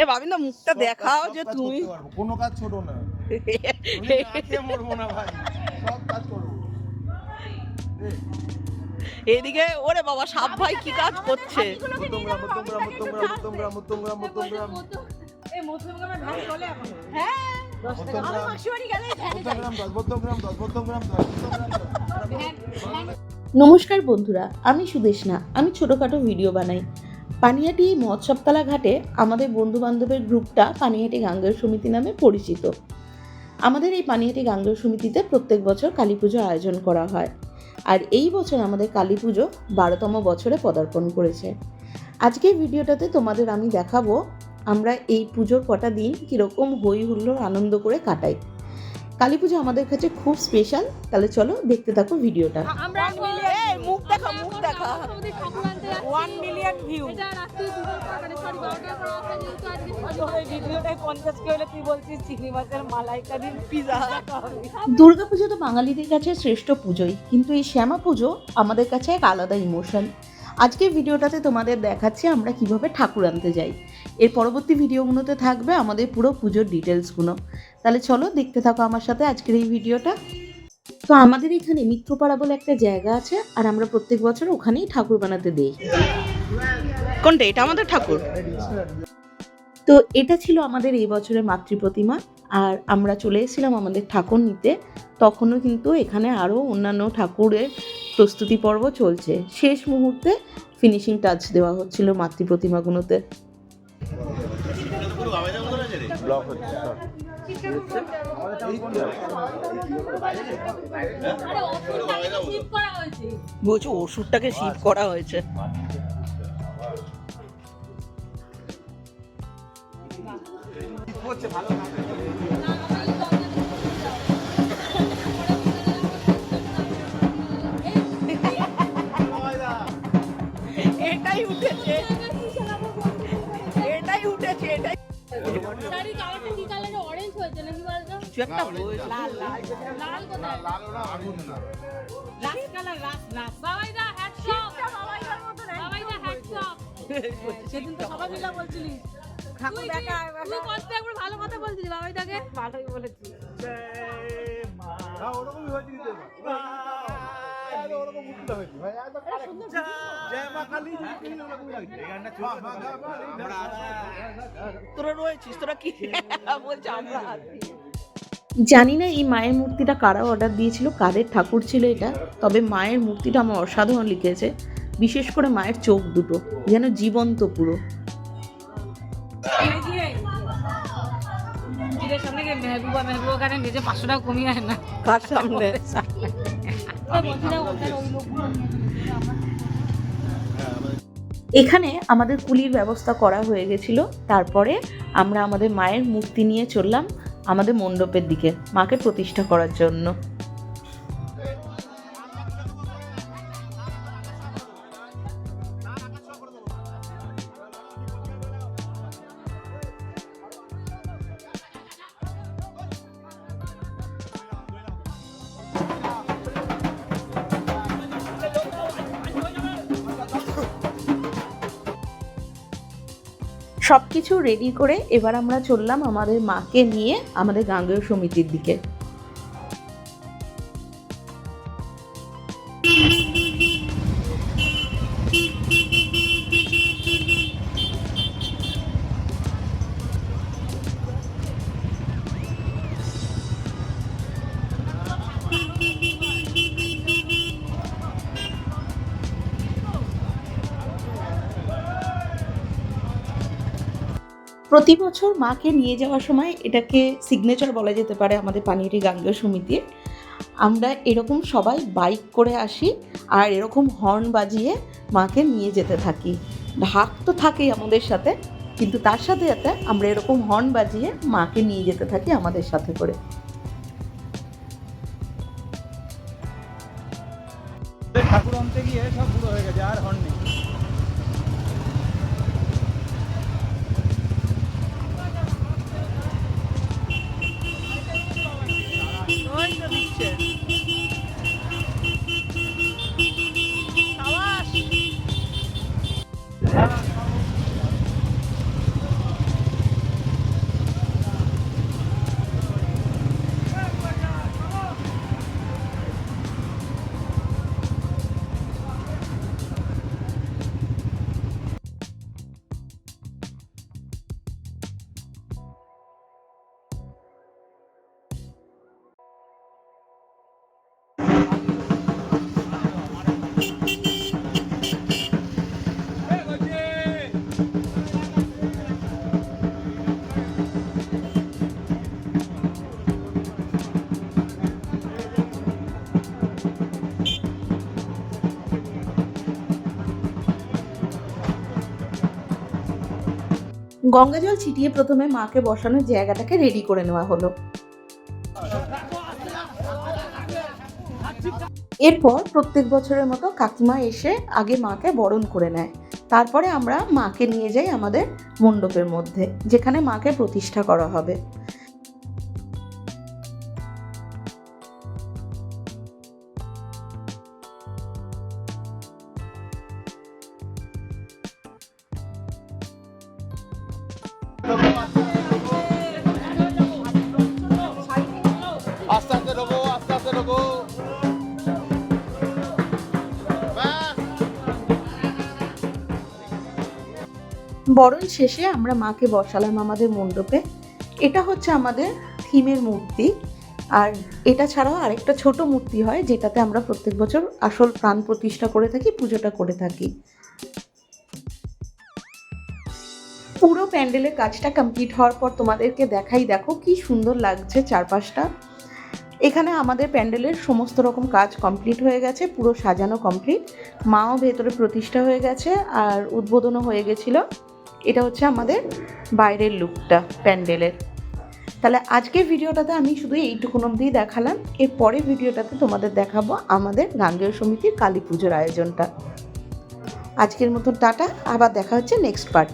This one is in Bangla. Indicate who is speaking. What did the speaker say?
Speaker 1: এ ভাবি না মুখটা দেখাও যে তুমি।
Speaker 2: কোনো কাজ ছোট না।
Speaker 1: এদিকে ওরে বাবা সাপ ভাই কি কাজ করছে?
Speaker 3: নমস্কার বন্ধুরা আমি সুদেশনা। আমি ছোটখাটো ভিডিও বানাই। পানিহাটি মৎসবতলা ঘাটে আমাদের বন্ধু বান্ধবের গ্রুপটা পানিহাটি গাঙ্গেয় সমিতি নামে পরিচিত। আমাদের এই পানিহাটি গাঙ্গেয় সমিতিতে প্রত্যেক বছর কালী পুজো আয়োজন করা হয়। আর এই বছর আমাদের কালী পুজো বারোতম বছরে পদার্পণ করেছে। আজকের ভিডিওটাতে তোমাদের আমি দেখাবো আমরা এই পুজোর কটা দিন কীরকম হই হুল্লোড় আনন্দ করে কাটাই। কালী পুজো আমাদের কাছে খুব স্পেশাল তাহলে চলো দেখতে থাকো ভিডিওটা।
Speaker 4: আমরা
Speaker 1: মুখ দেখা, মুখ দেখা।
Speaker 4: ওয়ান মিলিয়ন ভিউ
Speaker 3: দুর্গাপুজো তো বাঙালিদের কাছে শ্রেষ্ঠ পুজোই কিন্তু এই শ্যামা পুজো আমাদের কাছে এক আলাদা ইমোশন আজকের ভিডিওটাতে তোমাদের দেখাচ্ছি আমরা কীভাবে ঠাকুর আনতে যাই। এর পরবর্তী ভিডিওগুলোতে থাকবে আমাদের পুরো পুজোর ডিটেলসগুলো তাহলে চলো দেখতে থাকো আমার সাথে আজকের এই ভিডিওটা। তো আমাদের এখানে মিত্রপাড়া বলে একটা জায়গা আছে আর আমরা প্রত্যেক বছর ওখানেই ঠাকুর বানাতে দিই।
Speaker 1: কোনটা? এটা আমাদের ঠাকুর?
Speaker 3: তো এটা ছিল আমাদের এই বছরের মাতৃ প্রতিমা আর আমরা চলে এসেছিলাম আমাদের ঠাকুর নিতে। তখনও কিন্তু এখানে আরও অন্যান্য ঠাকুরের প্রস্তুতি পর্ব চলছে। শেষ মুহূর্তে ফিনিশিং টাচ দেওয়া হচ্ছিল মাতৃ প্রতিমাগুলোতে
Speaker 2: ব্লক হচ্ছে সব।
Speaker 1: বলছে ওষুধটাকে শিফট করা হয়েছে। এটাই উঠেছে এটাই উঠেছে এটাই। কিছু একটা
Speaker 4: লাল লাল লাল। লাল লাল সেদিন তো সবাই মিলে বলছিলি ঠাকুর দেখা তুই একবার ভালো কথা বলছিলি
Speaker 2: হ্যাঁ, বলেছি।
Speaker 1: তোরা রয়েছিস তোরা কি বলছে আমরা
Speaker 3: জানি না এই মায়ের মূর্তিটা কারা অর্ডার দিয়েছিল কাদের ঠাকুর ছিল এটা তবে মায়ের মূর্তিটা আমার অসাধারণ লিখেছে। বিশেষ করে মায়ের চোখ দুটো যেন জীবন্ত পুরো। এখানে আমাদের কুলির ব্যবস্থা করা হয়ে গেছিল তারপরে আমরা আমাদের মায়ের মূর্তি নিয়ে চললাম। আমাদের মণ্ডপের দিকে মাকে প্রতিষ্ঠা করার জন্য। সব কিছু রেডি করে এবার আমরা চললাম আমাদের মাকে নিয়ে আমাদের গাঙ্গেয় সমিতির দিকে। প্রতি বছর মাকে নিয়ে যাওয়ার সময় এটাকে সিগনেচার বলা যেতে পারে আমাদের পানিয়াটি গাঙ্গেয় সমিতির। আমরা এরকম সবাই বাইক করে আসি আর এরকম হর্ন বাজিয়ে মাকে নিয়ে যেতে থাকি। ঢাক তো থাকেই আমাদের সাথে, কিন্তু তার সাথে সাথে আমরা এরকম হর্ন বাজিয়ে মাকে নিয়ে যেতে থাকি আমাদের সাথে করে।
Speaker 2: ঠাকুর আনতে গিয়ে সব বুড়ো হয়ে গেছে, আর হর্ন নেই।
Speaker 3: গঙ্গা জল ছিটিয়ে প্রথমে মাকে বসানোর জায়গাটাকে রেডি করে নেওয়া হলো। এরপর প্রত্যেক বছরের মতো কাকিমা এসে আগে মাকে বরণ করে নেয়। তারপরে আমরা মাকে নিয়ে যাই আমাদের মণ্ডপের মধ্যে, যেখানে মাকে প্রতিষ্ঠা করা হবে। বরণ শেষে আমরা মাকে বসালাম আমাদের মণ্ডপে। এটা হচ্ছে আমাদের থিমের মূর্তি। আর এটা ছাড়াও আরেকটা ছোট মূর্তি হয়, যেটাতে আমরা প্রত্যেক বছর আসল প্রাণ প্রতিষ্ঠা করে থাকি, পুজোটা করে থাকি। পুরো প্যান্ডেলের কাজটা কমপ্লিট হওয়ার পর তোমাদেরকে দেখাই, দেখো কি সুন্দর লাগছে চারপাশটা। এখানে আমাদের প্যান্ডেলের সমস্ত রকম কাজ কমপ্লিট হয়ে গেছে, পুরো সাজানো কমপ্লিট। মাও ভেতরে প্রতিষ্ঠা হয়ে গেছে আর উদ্বোধনও হয়ে গেছিল। এটা হচ্ছে আমাদের বাইরের লুকটা প্যান্ডেলের। তাহলে আজকের ভিডিওটাতে আমি শুধু এইটুকুন অবধি দেখালাম, এর পরের ভিডিওটাতে তোমাদের দেখাবো আমাদের গাঙ্গেয় সমিতির কালী পুজোর আয়োজনটা। আজকের মতন টাটা, আবার দেখা হচ্ছে নেক্সট পার্ট